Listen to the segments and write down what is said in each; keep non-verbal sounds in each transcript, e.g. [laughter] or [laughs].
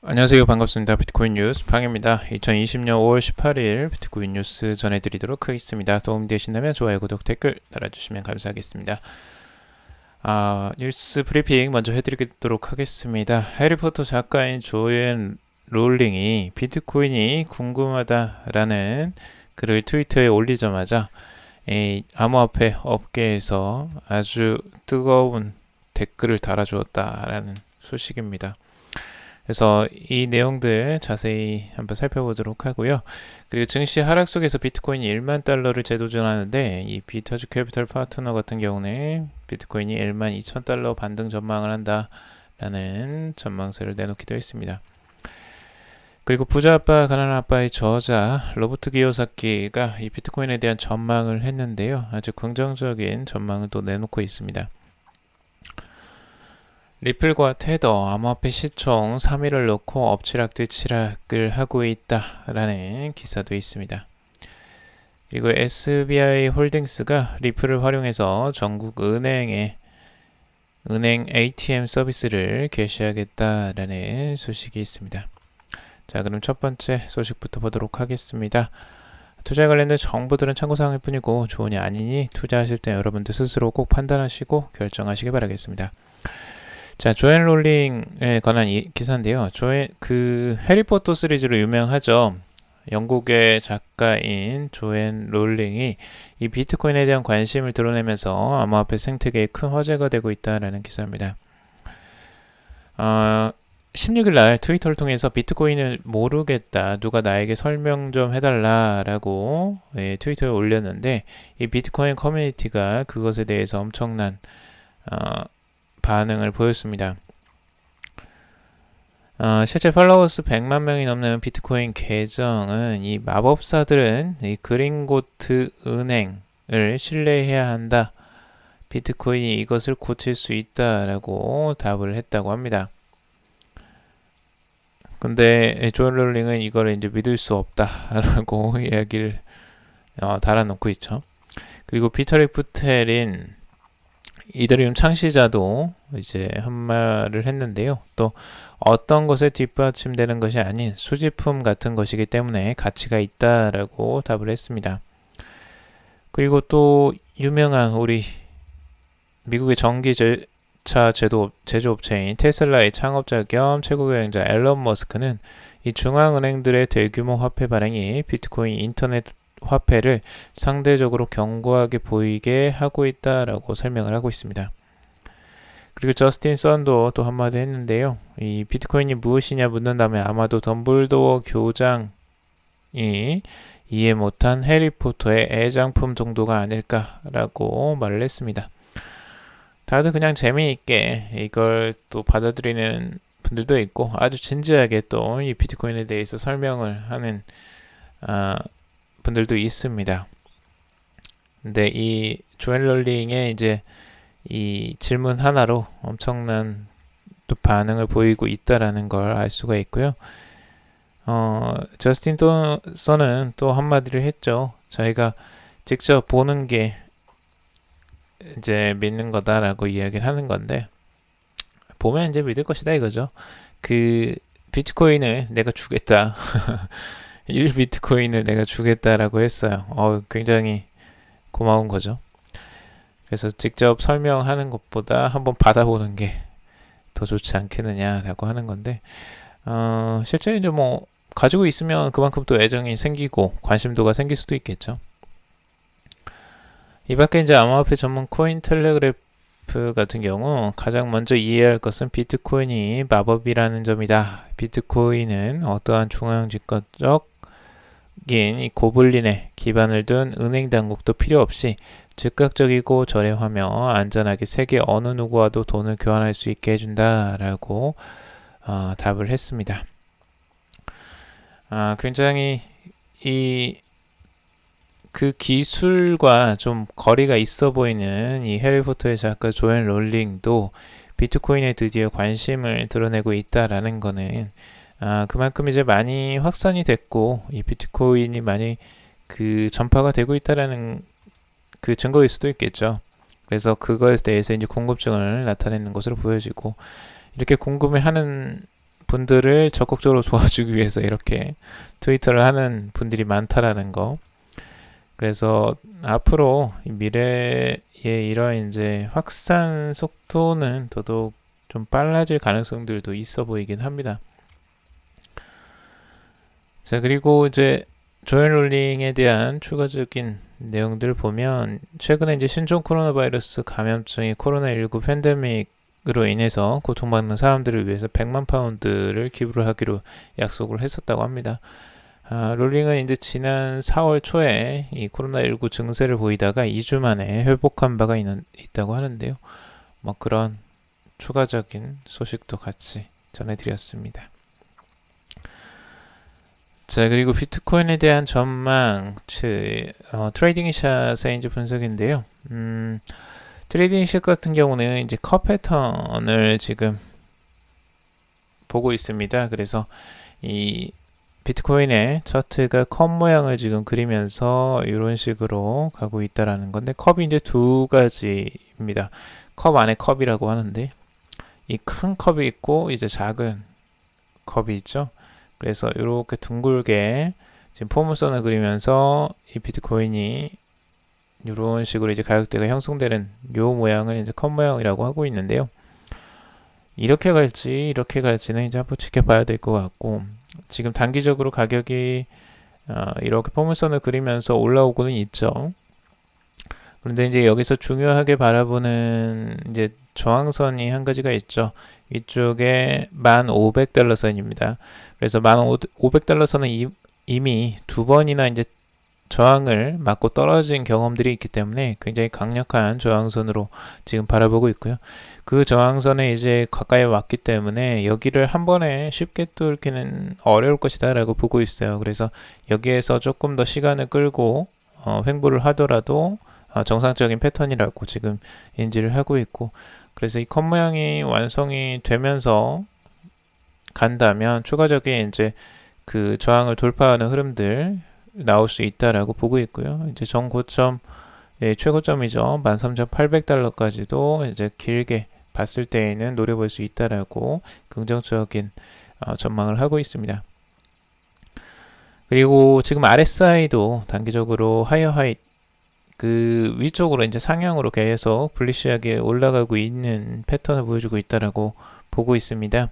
안녕하세요. 반갑습니다. 비트코인 뉴스 방입니다. 2020년 5월 18일 비트코인 뉴스 전해드리도록 하겠습니다. 도움이 되신다면 좋아요, 구독, 댓글 달아주시면 감사하겠습니다. 아, 뉴스 브리핑 먼저 해드리도록 하겠습니다. 해리포터 작가인 조앤 롤링이 비트코인이 궁금하다라는 글을 트위터에 올리자마자 이 암호화폐 업계에서 아주 뜨거운 댓글을 달아주었다라는 소식입니다. 그래서 이 내용들 자세히 한번 살펴보도록 하고요. 그리고 증시 하락 속에서 비트코인이 1만 달러를 재도전하는데 이 비터즈 캐피털 파트너 같은 경우는 비트코인이 1만 2천 달러 반등 전망을 한다라는 전망세를 내놓기도 했습니다. 그리고 부자 아빠 가난한 아빠의 저자 로버트 기요사키가 이 비트코인에 대한 전망을 했는데요. 아주 긍정적인 전망을 또 내놓고 있습니다. 리플과 테더 암호화폐 시총 3위를 놓고 엎치락뒤치락을 하고 있다라는 기사도 있습니다. 그리고 SBI 홀딩스가 리플을 활용해서 전국 은행에 은행 ATM 서비스를 개시하겠다라는 소식이 있습니다. 자, 그럼 첫 번째 소식부터 보도록 하겠습니다. 투자 관련된 정보들은 참고사항일 뿐이고 좋으냐 아니니 투자하실 때 여러분들 스스로 꼭 판단하시고 결정하시기 바라겠습니다. 자, 조앤 롤링에 관한 이 기사인데요. 조앤 그 해리포터 시리즈로 유명하죠. 영국의 작가인 조앤 롤링이 이 비트코인에 대한 관심을 드러내면서 암호화폐 생태계에 큰 화제가 되고 있다라는 기사입니다. 어, 16일 날 트위터를 통해서 비트코인을 모르겠다. 누가 나에게 설명 좀 해달라라고 예, 트위터에 올렸는데 이 비트코인 커뮤니티가 그것에 대해서 엄청난 어, 반응을 보였습니다. 어, 실제 팔로워스 100만 명이 넘는 비트코인 계정은 이 마법사들은 이 그린고트 은행을 신뢰해야 한다. 비트코인이 이것을 고칠 수 있다라고 답을 했다고 합니다. 근데 조엘 롤링은 이걸 이제 믿을 수 없다라고 [laughs] 이야기를 어, 달아놓고 있죠. 그리고 피터 리프텔인 이더리움 창시자도 이제 한 말을 했는데요. 또 어떤 것에 뒷받침되는 것이 아닌 수집품 같은 것이기 때문에 가치가 있다라고 답을 했습니다. 그리고 또 유명한 우리 미국의 전기차 제도 제조업체인 테슬라의 창업자 겸 최고 경영자 앨런 머스크는 이 중앙은행들의 대규모 화폐 발행이 비트코인 인터넷 화폐를 상대적으로 견고하게 보이게 하고 있다라고 설명을 하고 있습니다. 그리고 저스틴 썬도 또 한마디 했는데요. 이 비트코인이 무엇이냐 묻는다면 아마도 덤블도어 교장이 이해 못한 해리포터의 애장품 정도가 아닐까라고 말을 했습니다. 다들 그냥 재미있게 이걸 또 받아들이는 분들도 있고 아주 진지하게 또 이 비트코인에 대해서 설명을 하는 아, 분들도 있습니다. 근데 이 조엘 롤링의 이제 이 질문 하나로 엄청난 또 반응을 보이고 있다라는 걸 알 수가 있고요. 어, 저스틴 또서는 또 한마디를 했죠. 저희가 직접 보는 게 이제 믿는 거다라고 이야기를 하는 건데 보면 이제 믿을 것이다 이거죠. 그 비트코인을 내가 주겠다. [laughs] 1비트코인을 내가 주겠다라고 했어요. 어, 굉장히 고마운 거죠. 그래서 직접 설명하는 것보다 한번 받아보는 게 더 좋지 않겠느냐라고 하는 건데, 어, 실제 이제 뭐, 가지고 있으면 그만큼 또 애정이 생기고 관심도가 생길 수도 있겠죠. 이 밖에 이제 암호화폐 전문 코인 텔레그래프 같은 경우 가장 먼저 이해할 것은 비트코인이 마법이라는 점이다. 비트코인은 어떠한 중앙 집권적 이 고블린에 기반을 둔 은행 당국도 필요 없이 즉각적이고 저렴하며 안전하게 세계 어느 누구와도 돈을 교환할 수 있게 해준다라고 어, 답을 했습니다. 아, 굉장히 이 그 기술과 좀 거리가 있어 보이는 이 해리포터의 작가 조앤 롤링도 비트코인에 드디어 관심을 드러내고 있다라는 거는 아, 그만큼 이제 많이 확산이 됐고 이 비트코인이 많이 그 전파가 되고 있다라는 그 증거일 수도 있겠죠. 그래서 그거에 대해서 이제 궁금증을 나타내는 것으로 보여지고 이렇게 궁금해하는 분들을 적극적으로 [laughs] 도와주기 위해서 이렇게 트위터를 하는 분들이 많다라는 거. 그래서 앞으로 이 미래의 이런 이제 확산 속도는 더더욱 좀 빨라질 가능성들도 있어 보이긴 합니다. 자, 그리고 이제 조엘 롤링에 대한 추가적인 내용들을 보면 최근에 이제 신종 코로나 바이러스 감염증이 코로나19 팬데믹으로 인해서 고통받는 사람들을 위해서 100만 파운드를 기부를 하기로 약속을 했었다고 합니다. 아, 롤링은 이제 지난 4월 초에 이 코로나19 증세를 보이다가 2주 만에 회복한 바가 있는, 있다고 하는데요. 뭐 그런 추가적인 소식도 같이 전해드렸습니다. 자, 그리고 비트코인에 대한 전망, 그, 어, 트레이딩 샷의 이제 분석인데요. 음, 트레이딩 샷 같은 경우는 이제 컵 패턴을 지금 보고 있습니다. 그래서 이 비트코인의 차트가 컵 모양을 지금 그리면서 이런 식으로 가고 있다라는 건데 컵이 이제 두 가지입니다. 컵 안에 컵이라고 하는데 이 큰 컵이 있고 이제 작은 컵이 있죠. 그래서 이렇게 둥글게 지금 포물선을 그리면서 이 비트코인이 이런 식으로 이제 가격대가 형성되는 요 모양을 이제 컵 모양이라고 하고 있는데요. 이렇게 갈지 이렇게 갈지는 이제 한번 지켜봐야 될 것 같고 지금 단기적으로 가격이 어, 이렇게 포물선을 그리면서 올라오고는 있죠. 그런데 이제 여기서 중요하게 바라보는 이제 저항선이 한 가지가 있죠. 이쪽에 1,500달러 선입니다. 그래서 1,500달러 선은 이미 두 번이나 이제 저항을 맞고 떨어진 경험들이 있기 때문에 굉장히 강력한 저항선으로 지금 바라보고 있고요. 그 저항선에 이제 가까이 왔기 때문에 여기를 한 번에 쉽게 뚫기는 어려울 것이다 라고 보고 있어요. 그래서 여기에서 조금 더 시간을 끌고 어, 횡보를 하더라도 어, 정상적인 패턴이라고 지금 인지를 하고 있고 그래서 이 컷 모양이 완성이 되면서 간다면 추가적인 이제 그 저항을 돌파하는 흐름들 나올 수 있다라고 보고 있고요. 이제 정고점 예, 최고점이죠. 13,800달러까지도 이제 길게 봤을 때에는 노려볼 수 있다라고 긍정적인 어, 전망을 하고 있습니다. 그리고 지금 RSI도 단기적으로 하이어 하이 그 위쪽으로 이제 상향으로 계속 불리시하게 올라가고 있는 패턴을 보여주고 있다라고 보고 있습니다.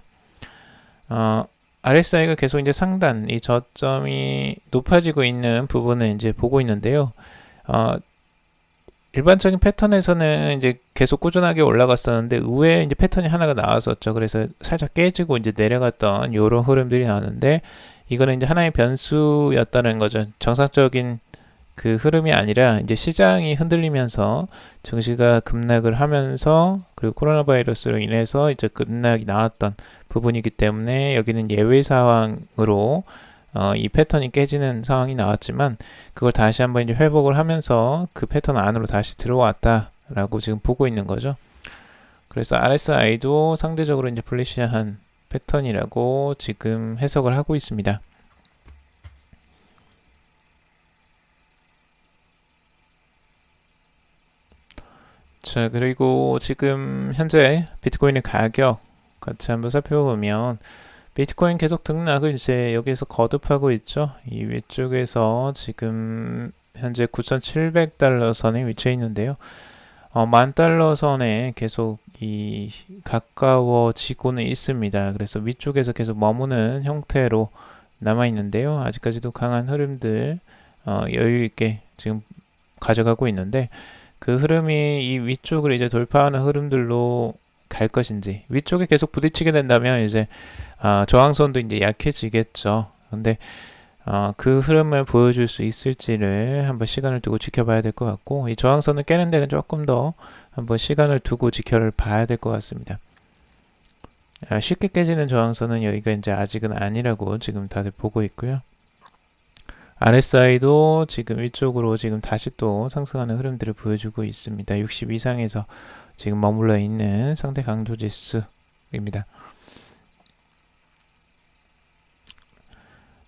어, RSI가 계속 이제 상단 이 저점이 높아지고 있는 부분을 이제 보고 있는데요. 어, 일반적인 패턴에서는 이제 계속 꾸준하게 올라갔었는데 의외에 이제 패턴이 하나가 나왔었죠. 그래서 살짝 깨지고 이제 내려갔던 이런 흐름들이 나왔는데 이거는 이제 하나의 변수였다는 거죠. 정상적인 그 흐름이 아니라 이제 시장이 흔들리면서 증시가 급락을 하면서 그리고 코로나 바이러스로 인해서 이제 급락이 나왔던 부분이기 때문에 여기는 예외 상황으로 어, 이 패턴이 깨지는 상황이 나왔지만 그걸 다시 한번 이제 회복을 하면서 그 패턴 안으로 다시 들어왔다라고 지금 보고 있는 거죠. 그래서 RSI도 상대적으로 이제 블리시한 패턴이라고 지금 해석을 하고 있습니다. 자, 그리고 지금 현재 비트코인의 가격 같이 한번 살펴보면 비트코인 계속 등락을 이제 여기서 거듭하고 있죠. 이 위쪽에서 지금 현재 9,700달러 선에 위치해 있는데요. 어, 만 달러 선에 계속 이 가까워지고는 있습니다. 그래서 위쪽에서 계속 머무는 형태로 남아 있는데요. 아직까지도 강한 흐름들 어, 여유 있게 지금 가져가고 있는데 그 흐름이 이 위쪽을 이제 돌파하는 흐름들로 갈 것인지 위쪽에 계속 부딪히게 된다면 이제 아, 저항선도 이제 약해지겠죠. 근데 어, 그 흐름을 보여줄 수 있을지를 한번 시간을 두고 지켜봐야 될 것 같고 이 저항선을 깨는 데는 조금 더 한번 시간을 두고 지켜봐야 될 것 같습니다. 아, 쉽게 깨지는 저항선은 여기가 이제 아직은 아니라고 지금 다들 보고 있고요. RSI도 지금 위쪽으로 지금 다시 또 상승하는 흐름들을 보여주고 있습니다. 60 이상에서 지금 머물러 있는 상대 강도 지수입니다.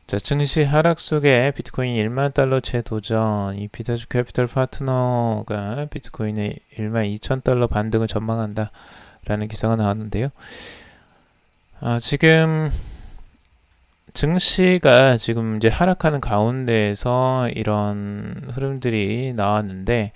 자, 증시 하락 속에 비트코인 1만 달러채 도전. 이 비타주 캐피털 파트너가 비트코인의 1만 2천 달러 반등을 전망한다. 라는 기사가 나왔는데요. 아, 지금 증시가 지금 이제 하락하는 가운데에서 이런 흐름들이 나왔는데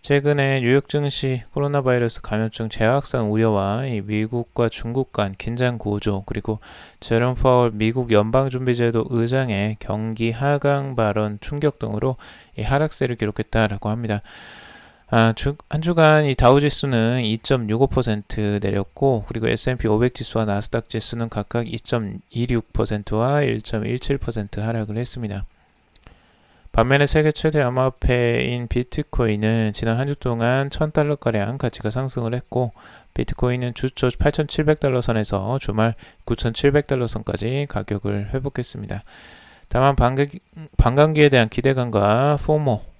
최근에 뉴욕 증시 코로나 바이러스 감염증 재확산 우려와 이 미국과 중국 간 긴장 고조 그리고 제롬 파월 미국 연방준비제도 의장의 경기 하강 발언 충격 등으로 이 하락세를 기록했다라고 합니다. 아, 주, 한 주간 이 다우지수는 2.65% 내렸고 그리고 S&P 500 지수와 나스닥 지수는 각각 2.26%와 1.17% 하락을 했습니다. 반면에 세계 최대 암호화폐인 비트코인은 지난 한 주 동안 1000달러 가량 가치가 상승을 했고 비트코인은 주초 8700달러 선에서 주말 9700달러 선까지 가격을 회복했습니다. 다만 반감기에 대한 기대감과 포모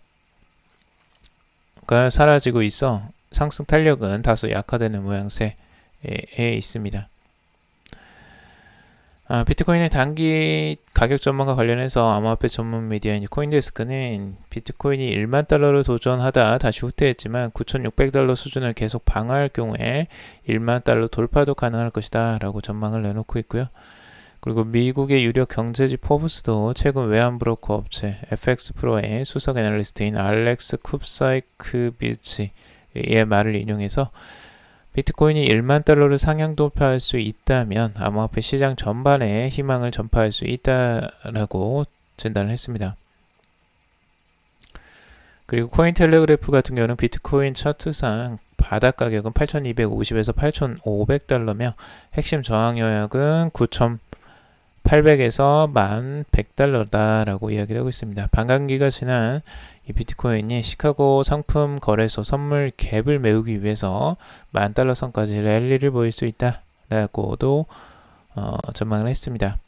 가 사라지고 있어 상승 탄력은 다소 약화되는 모양새에 있습니다. 아, 비트코인의 단기 가격 전망과 관련해서 암호화폐 전문 미디어인 코인데스크는 비트코인이 1만 달러를 도전하다 다시 후퇴했지만 9,600달러 수준을 계속 방어할 경우에 1만 달러 돌파도 가능할 것이다 라고 전망을 내놓고 있고요. 그리고 미국의 유력 경제지 포브스도 최근 외환 브로커 업체 FX 프로의 수석 애널리스트인 알렉스 쿱사이크비치의 말을 인용해서 비트코인이 1만 달러를 상향 돌파할 수 있다면 암호화폐 시장 전반에 희망을 전파할 수 있다라고 진단을 했습니다. 그리고 코인텔레그래프 같은 경우는 비트코인 차트상 바닥 가격은 8,250에서 8,500달러며 핵심 저항 영역은 9,800에서 1,100달러다라고 이야기를 하고 있습니다. 반감기가 지난 이 비트코인이 시카고 상품 거래소 선물 갭을 메우기 위해서 만 달러 선까지 랠리를 보일 수 있다라고도 어, 전망을 했습니다.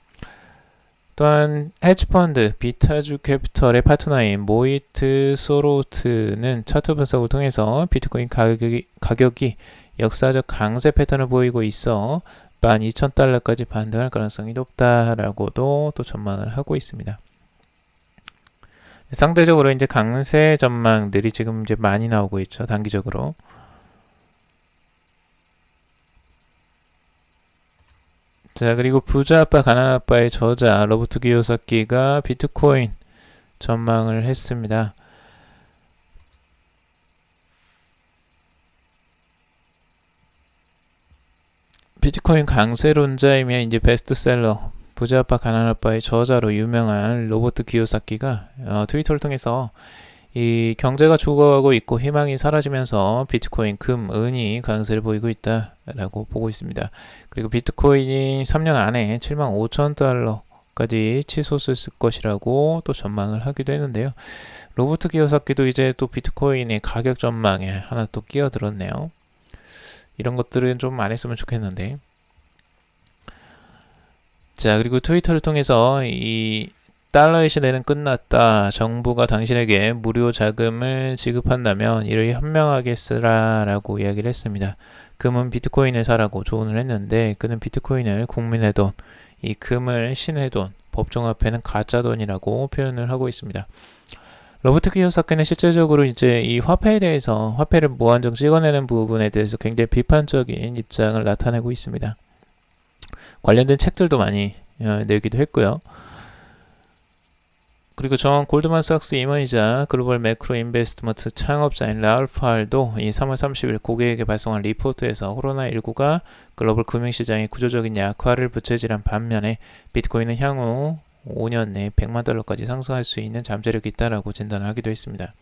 또한 헤지펀드 비타주 캐피털의 파트너인 모이트 소로트는 차트 분석을 통해서 비트코인 가격이, 가격이 역사적 강세 패턴을 보이고 있어 12,000달러까지 반등할 가능성이 높다라고도 또 전망을 하고 있습니다. 상대적으로 이제 강세 전망들이 지금 이제 많이 나오고 있죠. 단기적으로. 자, 그리고 부자 아빠, 가난 아빠의 저자 로버트 기요사키가 비트코인 전망을 했습니다. 비트코인 강세론자이며 이제 베스트셀러 부자 아빠 가난 아빠의 저자로 유명한 로버트 기요사키가 어, 트위터를 통해서 이 경제가 죽어가고 있고 희망이 사라지면서 비트코인, 금, 은이 강세를 보이고 있다라고 보고 있습니다. 그리고 비트코인이 3년 안에 7만 5천 달러까지 치솟을 것이라고 또 전망을 하기도 했는데요. 로버트 기요사키도 이제 또 비트코인의 가격 전망에 하나 또 끼어들었네요. 이런 것들은 좀 안 했으면 좋겠는데. 자, 그리고 트위터를 통해서 이 달러의 시대는 끝났다. 정부가 당신에게 무료 자금을 지급한다면 이를 현명하게 쓰라라고 이야기를 했습니다. 금은 비트코인을 사라고 조언을 했는데 그는 비트코인을 국민의 돈, 이 금을 신의 돈, 법정화폐는 가짜 돈이라고 표현을 하고 있습니다. 로버트 키요사키는 실제적으로 이제 이 화폐에 대해서 화폐를 무한정 찍어내는 부분에 대해서 굉장히 비판적인 입장을 나타내고 있습니다. 관련된 책들도 많이 어, 내기도 했고요. 그리고 전 골드만삭스 임원이자 글로벌 매크로 인베스트먼트 창업자인 라울 팔도 이 3월 30일 고객에게 발송한 리포트에서 코로나19가 글로벌 금융시장의 구조적인 약화를 부채질한 반면에 비트코인은 향후 5년 내에 100만 달러까지 상승할 수 있는 잠재력이 있다라고 진단을 하기도 했습니다.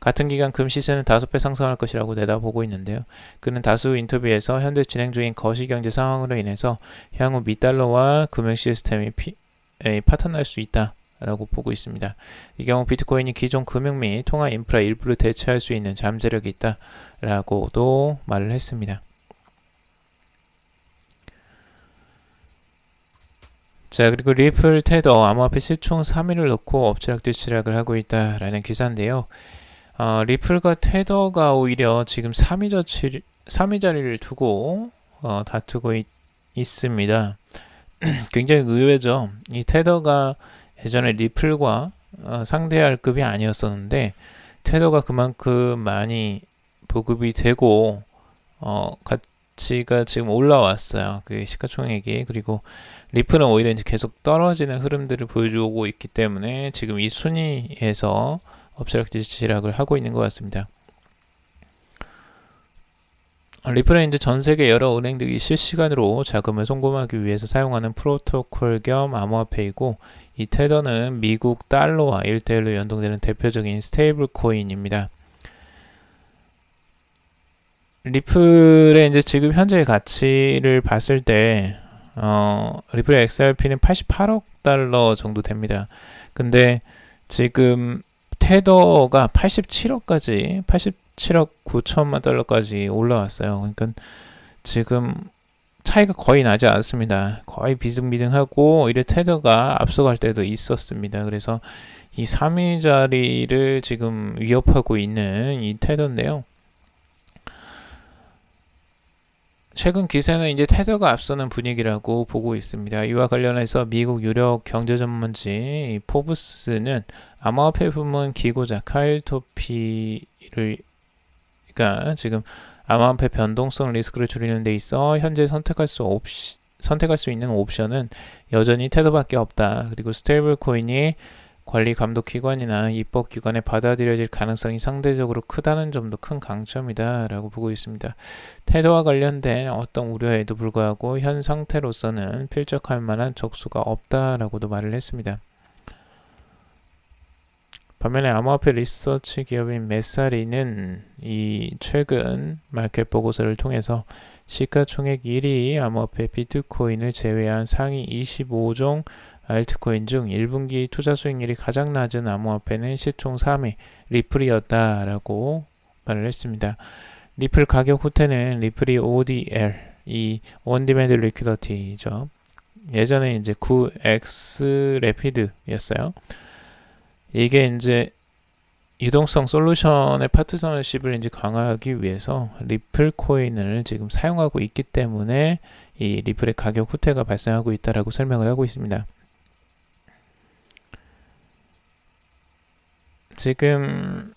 같은 기간 금 시세는 다섯 배 상승할 것이라고 내다보고 있는데요. 그는 다수 인터뷰에서 현재 진행 중인 거시경제 상황으로 인해서 향후 미달러와 금융 시스템이 피, 에, 파탄날 수 있다. 라고 보고 있습니다. 이 경우 비트코인이 기존 금융 및 통화 인프라 일부를 대체할 수 있는 잠재력이 있다 라고도 말을 했습니다. 자 그리고 리플 테더 암호화폐 시총 3위를 놓고 엎치락뒤치락을 하고 있다라는 기사인데요. 어, 리플과 테더가 오히려 지금 3위, 저치, 3위 자리를 두고 어, 다투고 있, 있습니다. [clears throat] 굉장히 의외죠. 이 테더가 예전에 리플과 어, 상대할 급이 아니었었는데 테더가 그만큼 많이 보급이 되고 어, 가, 가치가 지금 올라왔어요. 그 시가총액이 그리고 리플은 오히려 이제 계속 떨어지는 흐름들을 보여주고 있기 때문에 지금 이 순위에서 엎치락뒤치락을 하고 있는 것 같습니다. 리플은 이제 전 세계 여러 은행들이 실시간으로 자금을 송금하기 위해서 사용하는 프로토콜 겸 암호화폐이고 이 테더는 미국 달러와 1대1로 연동되는 대표적인 스테이블 코인입니다. 리플의 이제 지금 현재 가치를 봤을 때 어, 리플의 XRP는 88억 달러 정도 됩니다. 근데 지금 테더가 87억까지 87억 9천만 달러까지 올라왔어요. 그러니까 지금 차이가 거의 나지 않습니다. 거의 비등비등하고 오히려 테더가 앞서갈 때도 있었습니다. 그래서 이 3위 자리를 지금 위협하고 있는 이 테더인데요. 최근 기세는 이제 테더가 앞서는 분위기라고 보고 있습니다. 이와 관련해서 미국 유력 경제 전문지 포브스는 암호화폐 부문 기고자 카일 토피를 그러니까 지금 암호화폐 변동성 리스크를 줄이는 데 있어 현재 선택할 수 없, 선택할 수 있는 옵션은 여전히 테더밖에 없다. 그리고 스테이블 코인이 관리 감독 기관이나 입법 기관에 받아들여질 가능성이 상대적으로 크다는 점도 큰 강점이다라고 보고 있습니다. 태도와 관련된 어떤 우려에도 불구하고 현 상태로서는 필적할 만한 적수가 없다라고도 말을 했습니다. 반면에 암호화폐 리서치 기업인 메사리는 이 최근 마켓 보고서를 통해서 시가총액 1위 암호화폐 비트코인을 제외한 상위 25종 알트코인 중 1분기 투자 수익률이 가장 낮은 암호화폐는 시총 3위 리플이었다라고 말을 했습니다. 리플 가격 후퇴는 리플이 ODL 이 원디맨드 리퀴더티죠. 예전에 이제 9X 레피드였어요. 이게 이제 유동성 솔루션의 파트너십을 이제 강화하기 위해서 리플 코인을 지금 사용하고 있기 때문에 이 리플의 가격 후퇴가 발생하고 있다라고 설명을 하고 있습니다. 지금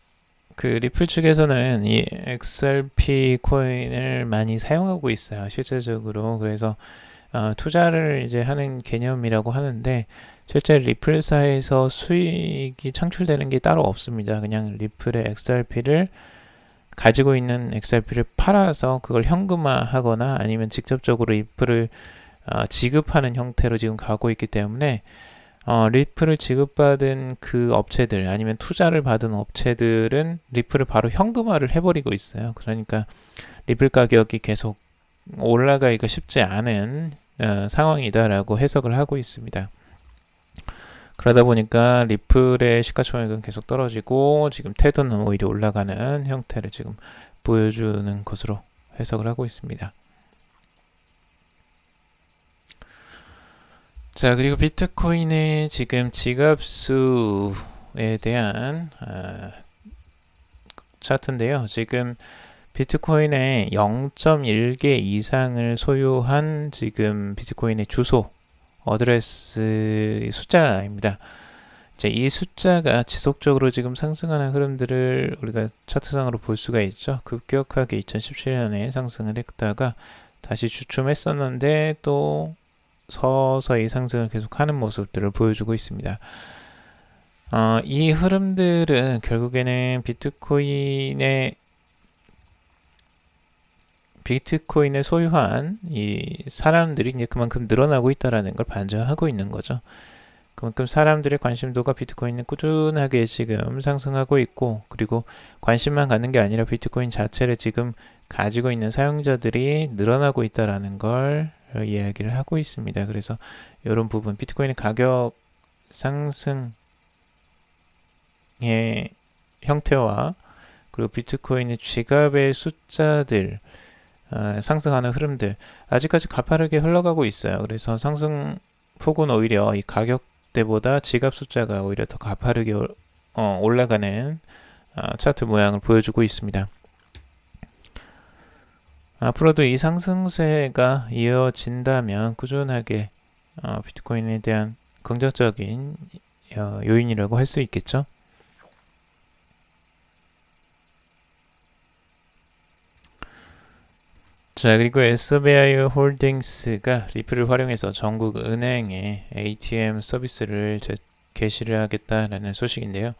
그 리플 측에서는 이 XRP 코인을 많이 사용하고 있어요. 실제적으로. 그래서 어, 투자를 이제 하는 개념이라고 하는데 실제 리플사에서 수익이 창출되는 게 따로 없습니다. 그냥 리플의 XRP를 가지고 있는 XRP를 팔아서 그걸 현금화하거나 아니면 직접적으로 리플을 어, 지급하는 형태로 지금 가고 있기 때문에 어, 리플을 지급받은 그 업체들 아니면 투자를 받은 업체들은 리플을 바로 현금화를 해버리고 있어요. 그러니까 리플 가격이 계속 올라가기가 쉽지 않은 어, 상황이다라고 해석을 하고 있습니다. 그러다 보니까 리플의 시가총액은 계속 떨어지고 지금 테더는 오히려 올라가는 형태를 지금 보여주는 것으로 해석을 하고 있습니다. 자, 그리고 비트코인의 지금 지갑수에 대한 어, 차트인데요. 지금 비트코인의 0.1개 이상을 소유한 지금 비트코인의 주소 어드레스 숫자입니다. 자, 이 숫자가 지속적으로 지금 상승하는 흐름들을 우리가 차트상으로 볼 수가 있죠. 급격하게 2017년에 상승을 했다가 다시 주춤했었는데 또 서서히 상승을 계속하는 모습들을 보여주고 있습니다. 어, 이 흐름들은 결국에는 비트코인의 비트코인을 소유한 이 사람들이 이제 그만큼 늘어나고 있다라는 걸 반증하고 있는 거죠. 그만큼 사람들의 관심도가 비트코인은 꾸준하게 지금 상승하고 있고 그리고 관심만 갖는 게 아니라 비트코인 자체를 지금 가지고 있는 사용자들이 늘어나고 있다라는 걸 이야기를 하고 있습니다. 그래서 이런 부분 비트코인의 가격 상승의 형태와 그리고 비트코인의 지갑의 숫자들 어, 상승하는 흐름들 아직까지 가파르게 흘러가고 있어요. 그래서 상승 폭은 오히려 이 가격대보다 지갑 숫자가 오히려 더 가파르게 어, 올라가는 어, 차트 모양을 보여주고 있습니다. 앞으로도 이 상승세가 이어진다면 꾸준하게 어, 비트코인에 대한 긍정적인 어, 요인이라고 할 수 있겠죠. 자, 그리고 SBI 홀딩스가 리플을 활용해서 전국 은행에 ATM 서비스를 제- 개시를 하겠다라는 소식인데요.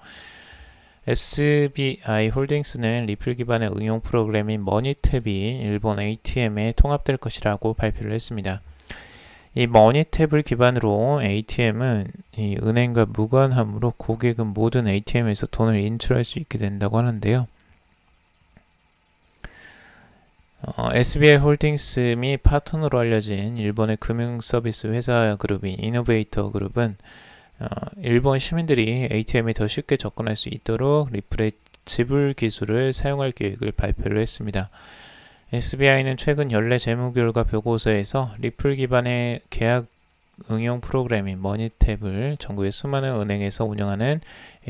SBI 홀딩스는 리플 기반의 응용 프로그램인 머니탭이 일본 ATM에 통합될 것이라고 발표를 했습니다. 이 머니탭을 기반으로 ATM은 이 은행과 무관함으로 고객은 모든 ATM에서 돈을 인출할 수 있게 된다고 하는데요. 어, SBI 홀딩스 및 파트너로 알려진 일본의 금융 서비스 회사 그룹인 이노베이터 그룹은 어, 일본 시민들이 ATM에 더 쉽게 접근할 수 있도록 리플의 지불 기술을 사용할 계획을 발표를 했습니다. SBI는 최근 연례 재무결과 보고서에서 리플 기반의 계약 응용 프로그램인 머니탭을 전국의 수많은 은행에서 운영하는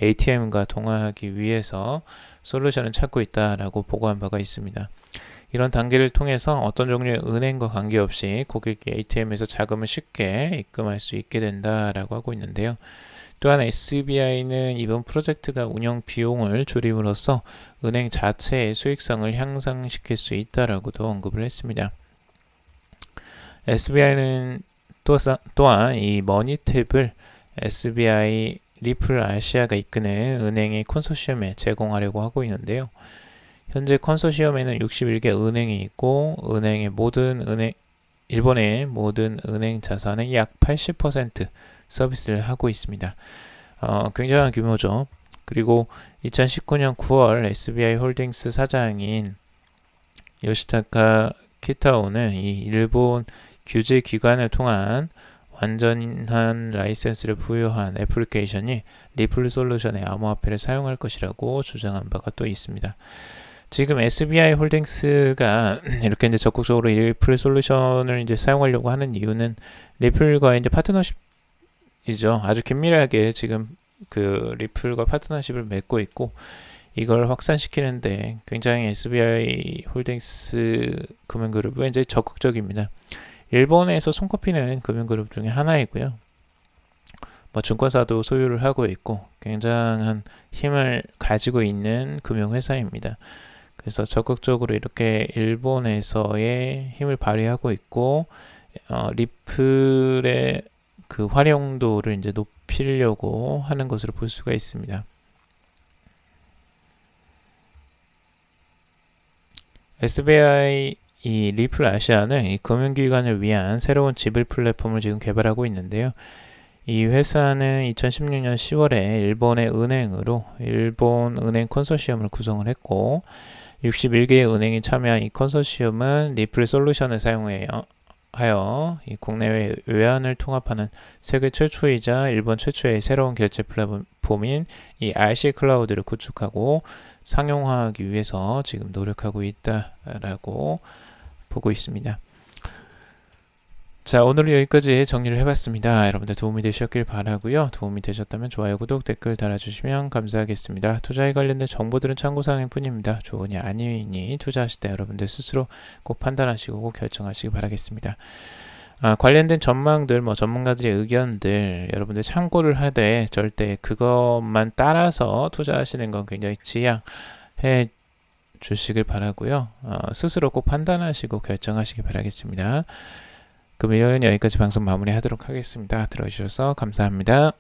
ATM과 동화하기 위해서 솔루션을 찾고 있다라고 보고한 바가 있습니다. 이런 단계를 통해서 어떤 종류의 은행과 관계없이 고객이 ATM에서 자금을 쉽게 입금할 수 있게 된다라고 하고 있는데요. 또한 SBI는 이번 프로젝트가 운영 비용을 줄임으로써 은행 자체의 수익성을 향상시킬 수 있다라고도 언급을 했습니다. SBI는 또, 또한 이 머니 탭을 SBI 리플 아시아가 이끄는 은행의 콘소시엄에 제공하려고 하고 있는데요. 현재 컨소시엄에는 61개 은행이 있고 은행의 모든 은행 일본의 모든 은행 자산의 약 80% 서비스를 하고 있습니다. 어, 굉장한 규모죠. 그리고 2019년 9월 SBI 홀딩스 사장인 요시타카 키타오는 이 일본 규제 기관을 통한 완전한 라이센스를 부여한 애플리케이션이 리플 솔루션의 암호화폐를 사용할 것이라고 주장한 바가 또 있습니다. 지금 SBI 홀딩스가 [clears throat] 이렇게 이제 적극적으로 리플 솔루션을 이제 사용하려고 하는 이유는 리플과 이제 파트너십이죠. 아주 긴밀하게 지금 그 리플과 파트너십을 맺고 있고 이걸 확산시키는데 굉장히 SBI 홀딩스 금융그룹은 이제 적극적입니다. 일본에서 손꼽히는 금융그룹 중에 하나이고요. 뭐 증권사도 소유를 하고 있고 굉장한 힘을 가지고 있는 금융회사입니다. 그래서 적극적으로 이렇게 일본에서의 힘을 발휘하고 있고 어, 리플의 그 활용도를 이제 높이려고 하는 것으로 볼 수가 있습니다. SBI 이 리플 아시아는 이 금융기관을 위한 새로운 지불 플랫폼을 지금 개발하고 있는데요. 이 회사는 2016년 10월에 일본의 은행으로 일본 은행 컨소시엄을 구성을 했고 61개의 은행이 참여한 이 컨소시엄은 리플 솔루션을 사용하여 하여 이 국내외 외환을 통합하는 세계 최초이자 일본 최초의 새로운 결제 플랫폼인 이 RC 클라우드를 구축하고 상용화하기 위해서 지금 노력하고 있다라고 보고 있습니다. 자, 오늘은 여기까지 정리를 해봤습니다. 여러분들 도움이 되셨길 바라고요. 도움이 되셨다면 좋아요, 구독, 댓글 달아주시면 감사하겠습니다. 투자에 관련된 정보들은 참고사항일 뿐입니다. 좋으니 아니니 투자하실 때 여러분들 스스로 꼭 판단하시고 꼭 결정하시기 바라겠습니다. 아, 관련된 전망들, 뭐 전문가들의 의견들 여러분들 참고를 하되 절대 그것만 따라서 투자하시는 건 굉장히 지양해 주시길 바라고요. 어, 스스로 꼭 판단하시고 결정하시기 바라겠습니다. 그러면 여기까지 방송 마무리하도록 하겠습니다. 들어주셔서 감사합니다.